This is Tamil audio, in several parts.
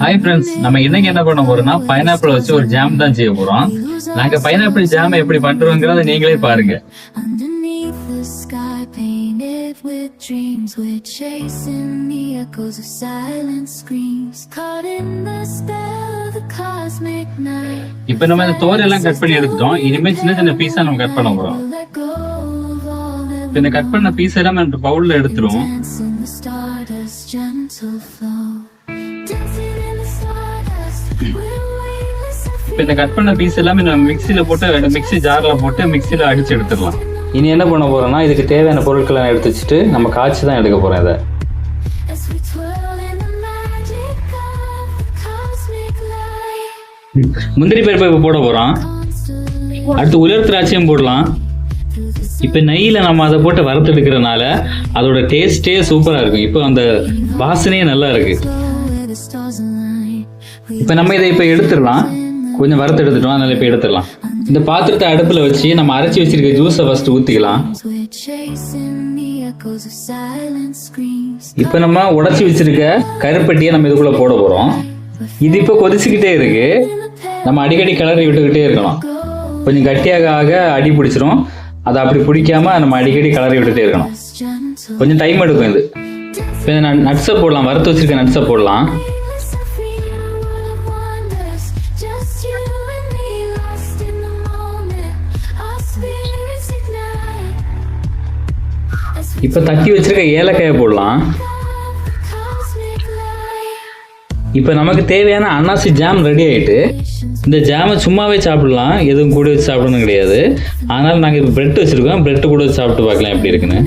ஹாய் ஃப்ரெண்ட்ஸ் நம்ம இன்னைக்கு என்ன பண்ண போறோம்னா பைனாப்பிள் வச்சு ஒரு ஜாம் தான் செய்ய போறோம். நாங்க பைனாப்பிள் ஜாம் எப்படி பண்றோங்கிறத நீங்களே பாருங்க. Underneath the sky, painted with dreams, we're chasing the echoes of silent screams. Caught in the spell of the cosmic night. இப்போ நம்ம இந்த தோரெல்லாம் கட் பண்ணி எடுத்துட்டோம். இனிமே சின்ன சின்ன பீஸா நம்ம கட் பண்ண போறோம். இந்த கட் பண்ண பீஸ் எல்லாம் நம்ம பவுல்ல எடுத்துருவோம். இப்ப இந்த கட் பண்ண பீஸ் எல்லாமே நம்ம மிக்ஸில போட்டு மிக்ஸி ஜார்ல போட்டு மிக்ஸில அடிச்சு எடுத்துடலாம். இனி என்ன பண்ண போறோம்னா இதுக்கு தேவையான பொருட்களை எடுத்து வச்சுட்டு நம்ம காய்ச்சி தான் எடுக்க போறோம் இதை. முந்திரி பருப்பை இப்போ போட Constantly அடுத்து உலர் திராட்சையும் போடலாம். இப்போ நெய்யில் நம்ம அதை போட்டு வறுத்தெடுக்கிறனால அதோட டேஸ்டே சூப்பராக இருக்கும். இப்போ அந்த வாசனையே நல்லா இருக்கு. இப்போ நம்ம இதை இப்போ எடுத்துடலாம். கொஞ்சம் வறுத்து எடுத்துட்டோம் அதனால இப்போ எடுத்துடலாம். இந்த பாத்திரத்தை அடுப்பில் வச்சு நம்ம அரைச்சி வச்சிருக்க ஜூஸை ஃபர்ஸ்ட் ஊற்றிக்கலாம் இப்போ நம்ம உடச்சி வச்சிருக்க கருப்பட்டியை நம்ம இதுக்குள்ளே போட போகிறோம் இது இப்போ கொதிச்சுக்கிட்டே இருக்கு. நம்ம அடிக்கடி கிளறி விட்டுக்கிட்டே இருக்கணும் கொஞ்சம் கட்டியாக ஆக அடி பிடிச்சிரும். அதை அப்படி பிடிக்காம நம்ம அடிக்கடி கிளறி விட்டுட்டே இருக்கணும் கொஞ்சம் டைம் எடுக்கும் இது. இப்போ நட்ஸை போடலாம் வறுத்து வச்சிருக்க நட்ஸை போடலாம். இப்போ தட்டி வச்சிருக்க ஏலக்காயை போடலாம். இப்போ நமக்கு தேவையான அன்னாசி ஜாம் ரெடி ஆயிட்டு இந்த ஜாமை சும்மாவே சாப்பிடலாம். எதுவும் கூட வச்சு சாப்பிடணும் கிடையாது. அதனால் நாங்கள் இப்போ பிரெட் வச்சுருக்கோம். பிரெட்டு கூட வச்சு சாப்பிட்டு பார்க்கலாம் எப்படி இருக்குன்னு.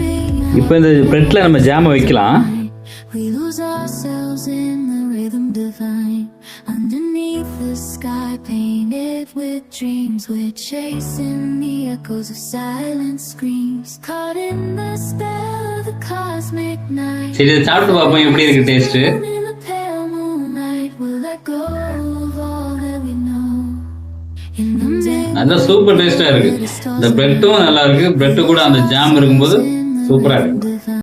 இப்போ இந்த பிரெட்டில் நம்ம ஜாமை வைக்கலாம். We lose ourselves in the rhythm divine. Sky, painted with dreams, we're chasing the echoes of silent screams. Caught in the spell of the cosmic night. சரி இதை சாப்பிட்டு பார்ப்போம் எப்படி இருக்கு taste In the pale moonlight, we'll let go of all that we know. In the நல்லா சூப்பர் டேஸ்ட்டாக இருக்கு இந்த பிரெட்டும் நல்லா இருக்கு பிரெட்டு கூட அந்த ஜாம் இருக்கும்போது சூப்பராக இருக்கு